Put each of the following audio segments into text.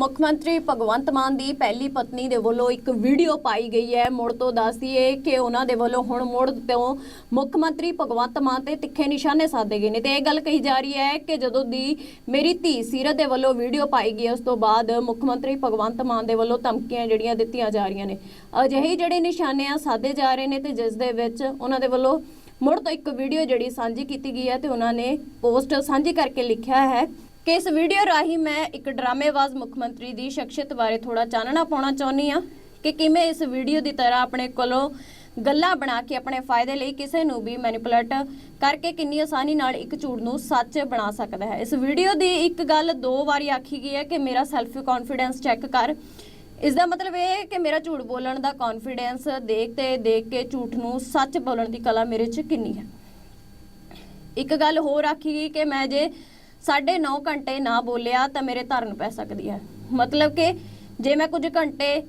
ਮੁੱਖ ਮੰਤਰੀ ਭਗਵੰਤ ਮਾਨ ਦੀ ਪਹਿਲੀ ਪਤਨੀ ਦੇ ਵੱਲੋਂ ਇੱਕ ਵੀਡੀਓ ਪਾਈ ਗਈ ਹੈ। ਮੁੜ ਤੋਂ ਦੱਸਦੀਏ ਕਿ ਉਹਨਾਂ ਦੇ ਵੱਲੋਂ ਹੁਣ ਮੁੜ ਤੋਂ ਮੁੱਖ ਮੰਤਰੀ ਭਗਵੰਤ ਮਾਨ ਤੇ ਤਿੱਖੇ ਨਿਸ਼ਾਨੇ ਸਾਧੇ ਗਏ ਨੇ। ਤੇ ਇਹ ਗੱਲ ਕਹੀ ਜਾ ਰਹੀ ਹੈ ਕਿ ਜਦੋਂ ਦੀ ਮੇਰੀ ਧੀ ਸੀਰਤ ਦੇ ਵੱਲੋਂ ਵੀਡੀਓ ਪਾਈ ਗਈ ਹੈ, ਉਸ ਤੋਂ ਬਾਅਦ ਮੁੱਖ ਮੰਤਰੀ ਭਗਵੰਤ ਮਾਨ ਦੇ ਵੱਲੋਂ ਧਮਕੀਆਂ ਜਿਹੜੀਆਂ ਦਿੱਤੀਆਂ ਜਾ ਰਹੀਆਂ ਨੇ। ਅਜਿਹੇ ਜਿਹੜੇ ਨਿਸ਼ਾਨੇ ਆ ਸਾਧੇ ਜਾ ਰਹੇ ਨੇ ਤੇ ਜਿਸ ਦੇ ਵਿੱਚ ਉਹਨਾਂ ਦੇ ਵੱਲੋਂ ਮੁੜ ਤੋਂ ਇੱਕ ਵੀਡੀਓ ਜਿਹੜੀ ਸਾਂਝੀ ਕੀਤੀ ਗਈ ਹੈ ਤੇ ਉਹਨਾਂ ਨੇ ਪੋਸਟ ਸਾਂਝੀ ਕਰਕੇ ਲਿਖਿਆ ਹੈ। ਕਿ ਇਸ ਵੀਡੀਓ ਰਾਹੀਂ ਮੈਂ ਇੱਕ ਡਰਾਮੇਬਾਜ਼ ਮੁੱਖ ਮੰਤਰੀ ਦੀ ਸ਼ਖਸੀਅਤ ਬਾਰੇ ਥੋੜਾ ਚਾਨਣਾ ਪਾਉਣਾ ਚਾਹੁੰਦੀ ਆ ਕਿ ਕਿਵੇਂ ਇਸ ਵੀਡੀਓ ਦੀ ਤਰ੍ਹਾਂ ਆਪਣੇ ਕੋਲੋਂ ਗੱਲਾਂ ਬਣਾ ਕੇ ਆਪਣੇ ਫਾਇਦੇ ਲਈ ਕਿਸੇ ਨੂੰ ਵੀ ਮੈਨੀਪੂਲੇਟ ਕਰਕੇ ਕਿੰਨੀ ਆਸਾਨੀ ਨਾਲ ਇੱਕ ਝੂਠ ਨੂੰ ਸੱਚ ਬਣਾ ਸਕਦਾ ਹੈ। ਇਸ ਵੀਡੀਓ ਦੀ ਇੱਕ ਗੱਲ ਦੋ ਵਾਰੀ ਆਖੀ ਗਈ ਹੈ ਕਿ ਮੇਰਾ ਸੈਲਫ ਕੌਨਫੀਡੈਂਸ ਚੈੱਕ ਕਰ। ਇਸ ਦਾ ਮਤਲਬ ਇਹ ਹੈ ਕਿ ਮੇਰਾ ਝੂਠ ਬੋਲਣ ਦਾ ਕੌਨਫੀਡੈਂਸ ਦੇਖ ਤੇ ਦੇਖ ਕੇ ਝੂਠ ਨੂੰ ਸੱਚ ਬੋਲਣ ਦੀ ਕਲਾ ਮੇਰੇ 'ਚ ਕਿੰਨੀ ਹੈ। ਇੱਕ ਗੱਲ ਹੋਰ ਆਖੀ ਗਈ ਕਿ ਮੈਂ ਜੇ 9.5 ਘੰਟੇ ਨਾ ਬੋਲਿਆ ਤਾਂ ਮੇਰੇ ਧਰਨ ਪੈ ਸਕਦੀ ਹੈ। ਮਤਲਬ ਕਿ ਜੇ ਮੈਂ ਕੁਝ ਘੰਟੇ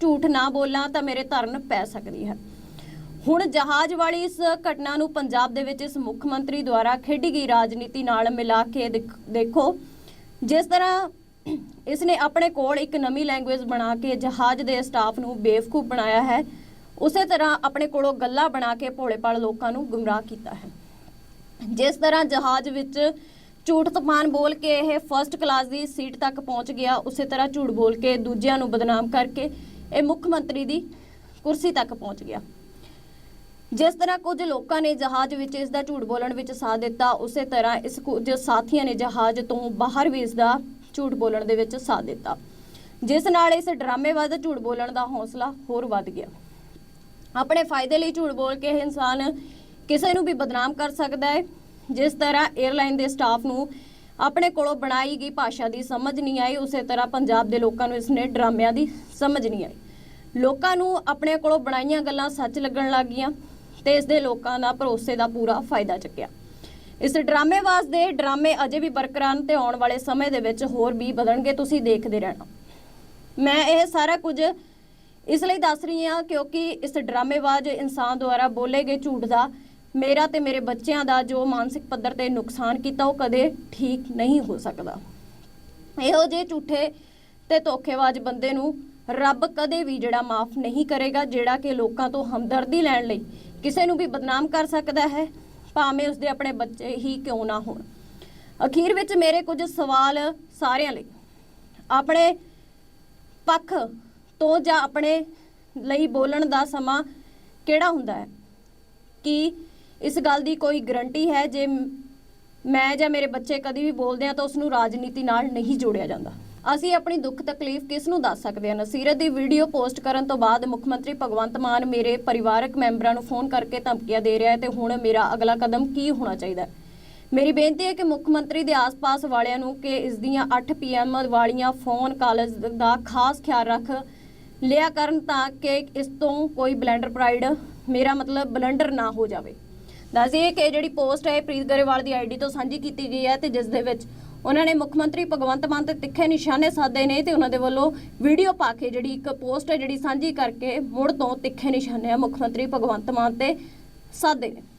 ਝੂਠ ਨਾ ਬੋਲਾਂ ਤਾਂ ਮੇਰੇ ਧਰਨ ਪੈ ਸਕਦੀ ਹੈ। ਹੁਣ ਜਹਾਜ਼ ਵਾਲੀ ਇਸ ਘਟਨਾ ਨੂੰ ਪੰਜਾਬ ਦੇ ਵਿੱਚ ਇਸ ਮੁੱਖ ਮੰਤਰੀ ਦੁਆਰਾ ਖੇਡੀ ਗਈ ਰਾਜਨੀਤੀ ਨਾਲ ਮਿਲਾ ਕੇ ਦੇਖੋ ਜਿਸ ਤਰ੍ਹਾਂ ਇਸ ਨੇ ਆਪਣੇ ਕੋਲ ਇੱਕ ਨਵੀਂ ਲੈਂਗੁਏਜ ਬਣਾ ਕੇ ਜਹਾਜ਼ ਦੇ ਸਟਾਫ ਨੂੰ ਬੇਵਕੂਫ ਬਣਾਇਆ ਹੈ, ਉਸੇ ਤਰ੍ਹਾਂ ਆਪਣੇ ਕੋਲੋਂ ਗੱਲਾਂ ਬਣਾ ਕੇ ਭੋਲੇ-ਭਾਲੇ ਲੋਕਾਂ ਨੂੰ ਗੁੰਮਰਾਹ ਕੀਤਾ ਹੈ। ਜਿਸ ਤਰ੍ਹਾਂ ਜਹਾਜ਼ ਵਿੱਚ ਝੂਠ ਤੂਫਾਨ ਬੋਲ ਕੇ ਇਹ ਫਰਸਟ ਕਲਾਸ ਦੀ ਸੀਟ ਤੱਕ ਪਹੁੰਚ ਗਿਆ। ਉਸੇ ਤਰ੍ਹਾਂ ਝੂਠ ਬੋਲ ਕੇ ਦੂਜਿਆਂ ਨੂੰ ਬਦਨਾਮ ਕਰਕੇ ਇਹ ਮੁੱਖ ਮੰਤਰੀ ਦੀ ਕੁਰਸੀ ਤੱਕ ਪਹੁੰਚ ਗਿਆ। ਜਿਸ ਤਰ੍ਹਾਂ ਕੁਝ ਲੋਕਾਂ ਨੇ ਜਹਾਜ਼ ਵਿੱਚ ਇਸ ਦਾ ਝੂਠ ਬੋਲਣ ਵਿੱਚ ਸਾਥ ਦਿੱਤਾ, ਉਸੇ ਤਰ੍ਹਾਂ ਇਸ ਕੁਝ ਸਾਥੀਆਂ ਨੇ ਜਹਾਜ਼ ਤੋਂ ਬਾਹਰ ਵੀ ਇਸ ਦਾ ਝੂਠ ਬੋਲਣ ਦੇ ਵਿੱਚ ਸਾਥ ਦਿੱਤਾ। ਜਿਸ ਨਾਲ ਇਸ ਡਰਾਮੇਬਾਜ਼ ਦਾ ਝੂਠ ਬੋਲਣ ਦਾ ਹੌਸਲਾ ਹੋਰ ਵੱਧ ਗਿਆ। ਆਪਣੇ ਫਾਇਦੇ ਲਈ ਝੂਠ ਬੋਲ ਕੇ ਇਹ ਇਨਸਾਨ ਕਿਸੇ ਨੂੰ ਵੀ ਬਦਨਾਮ ਕਰ ਸਕਦਾ ਹੈ। ਜਿਸ ਤਰ੍ਹਾਂ 에ਅਰਲਾਈਨ ਦੇ ਸਟਾਫ ਨੂੰ ਆਪਣੇ ਕੋਲੋਂ ਬਣਾਈ ਗਈ ਭਾਸ਼ਾ ਦੀ ਸਮਝ ਨਹੀਂ ਆਈ, ਉਸੇ ਤਰ੍ਹਾਂ ਪੰਜਾਬ ਦੇ ਲੋਕਾਂ ਨੂੰ ਇਸਨੇ ਡਰਾਮਿਆਂ ਦੀ ਸਮਝ ਨਹੀਂ ਆਈ। ਲੋਕਾਂ ਨੂੰ ਆਪਣੇ ਕੋਲੋਂ ਬਣਾਈਆਂ ਗੱਲਾਂ ਸੱਚ ਲੱਗਣ ਲੱਗ ਗਈਆਂ ਤੇ ਇਸ ਦੇ ਲੋਕਾਂ ਦਾ ਭਰੋਸੇ ਦਾ ਪੂਰਾ ਫਾਇਦਾ ਚੱਕਿਆ। ਇਸ ਡਰਾਮੇਬਾਜ਼ ਦੇ ਡਰਾਮੇ ਅਜੇ ਵੀ ਬਰਕਰਾਰ ਤੇ ਆਉਣ ਵਾਲੇ ਸਮੇਂ ਦੇ ਵਿੱਚ ਹੋਰ ਵੀ ਵਧਣਗੇ, ਤੁਸੀਂ ਦੇਖਦੇ ਰਹਿਣਾ। ਮੈਂ ਇਹ ਸਾਰਾ ਕੁਝ ਇਸ ਲਈ ਦੱਸ ਰਹੀ ਹਾਂ ਕਿਉਂਕਿ ਇਸ ਡਰਾਮੇਵਾਜ਼ ਇਨਸਾਨ ਦੁਆਰਾ ਬੋਲੇ ਗਏ ਝੂਠ ਦਾ ਮੇਰਾ ਤੇ ਮੇਰੇ ਬੱਚਿਆਂ ਦਾ ਜੋ ਮਾਨਸਿਕ ਪੱਧਰ ਤੇ ਨੁਕਸਾਨ ਕੀਤਾ, ਉਹ ਕਦੇ ਠੀਕ ਨਹੀਂ ਹੋ ਸਕਦਾ। ਇਹੋ ਜਿਹੇ ਝੂਠੇ ਤੇ ਧੋਖੇਬਾਜ਼ ਬੰਦੇ ਨੂੰ ਰੱਬ ਕਦੇ ਵੀ ਜਿਹੜਾ ਮਾਫ ਨਹੀਂ ਕਰੇਗਾ, ਜਿਹੜਾ ਕਿ ਲੋਕਾਂ ਤੋਂ ਹਮਦਰਦੀ ਲੈਣ ਲਈ ਕਿਸੇ ਨੂੰ ਵੀ ਬਦਨਾਮ ਕਰ ਸਕਦਾ ਹੈ, ਭਾਵੇਂ ਉਸਦੇ ਆਪਣੇ ਬੱਚੇ ਹੀ ਕਿਉਂ ਨਾ ਹੋਣ। ਅਖੀਰ ਵਿੱਚ ਮੇਰੇ ਕੁਝ ਸਵਾਲ ਸਾਰਿਆਂ ਲਈ। ਆਪਣੇ ਪੱਖ ਤੋਂ ਜਾਂ ਆਪਣੇ ਲਈ ਬੋਲਣ ਦਾ ਸਮਾਂ ਕਿਹੜਾ ਹੁੰਦਾ ਹੈ? ਕਿ ਇਸ ਗੱਲ ਦੀ ਕੋਈ ਗਰੰਟੀ ਹੈ ਜੇ ਮੈਂ ਜਾਂ ਮੇਰੇ ਬੱਚੇ ਕਦੀ ਵੀ ਬੋਲਦੇ ਆ ਤਾਂ ਉਸ ਨੂੰ ਰਾਜਨੀਤੀ ਨਾਲ ਨਹੀਂ ਜੋੜਿਆ ਜਾਂਦਾ। ਅਸੀਂ ਆਪਣੀ ਦੁੱਖ ਤਕਲੀਫ ਕਿਸ ਨੂੰ ਦੱਸ ਸਕਦੇ ਹਾਂ? ਨਸੀਰਤ ਦੀ ਵੀਡੀਓ ਪੋਸਟ ਕਰਨ ਤੋਂ ਬਾਅਦ ਮੁੱਖ ਮੰਤਰੀ ਭਗਵੰਤ ਮਾਨ ਮੇਰੇ ਪਰਿਵਾਰਕ ਮੈਂਬਰਾਂ ਨੂੰ ਫੋਨ ਕਰਕੇ ਧਮਕੀਆਂ ਦੇ ਰਿਹਾ ਹੈ ਤੇ ਹੁਣ ਮੇਰਾ ਅਗਲਾ ਕਦਮ ਕੀ ਹੋਣਾ ਚਾਹੀਦਾ ਹੈ? ਮੇਰੀ ਬੇਨਤੀ ਹੈ ਕਿ ਮੁੱਖ ਮੰਤਰੀ ਦੇ ਆਸ-ਪਾਸ ਵਾਲਿਆਂ ਨੂੰ ਕਿ ਇਸ ਦੀਆਂ 8 ਪੀਐਮ ਵਾਲੀਆਂ ਫੋਨ ਕਾਲਜ਼ ਦਾ ਖਾਸ ਖਿਆਲ ਰੱਖ, ਲਿਆ ਕਰਨ ਤਾਂ ਕਿ ਇਸ ਤੋਂ ਕੋਈ ਬਲੈਂਡਰ ਪ੍ਰਾਈਡ ਮੇਰਾ ਮਤਲਬ ਬਲੈਂਡਰ ਨਾ ਹੋ ਜਾਵੇ। ਦੱਸਦੀਏ ਕਿ ਜਿਹੜੀ ਪੋਸਟ ਹੈ ਪ੍ਰੀਤ ਗਰੇਵਾਲ ਦੀ ਆਈਡੀ ਤੋਂ ਸਾਂਝੀ ਕੀਤੀ ਗਈ ਹੈ ਤੇ ਜਿਸ ਦੇ ਵਿੱਚ ਉਹਨਾਂ ਨੇ ਮੁੱਖ ਮੰਤਰੀ ਭਗਵੰਤ ਮਾਨ ਤੇ ਤਿੱਖੇ ਨਿਸ਼ਾਨੇ ਸਾਧੇ ਨੇ ਤੇ ਉਹਨਾਂ ਦੇ ਵੱਲੋਂ ਵੀਡੀਓ ਪਾ ਕੇ ਜਿਹੜੀ ਇੱਕ ਪੋਸਟ ਹੈ, ਜਿਹੜੀ ਸਾਂਝੀ ਕਰਕੇ ਮੁੜ ਤੋਂ ਤਿੱਖੇ ਨਿਸ਼ਾਨੇ ਆ ਮੁੱਖ ਮੰਤਰੀ ਭਗਵੰਤ ਮਾਨ ਤੇ ਸਾਧੇ ਨੇ।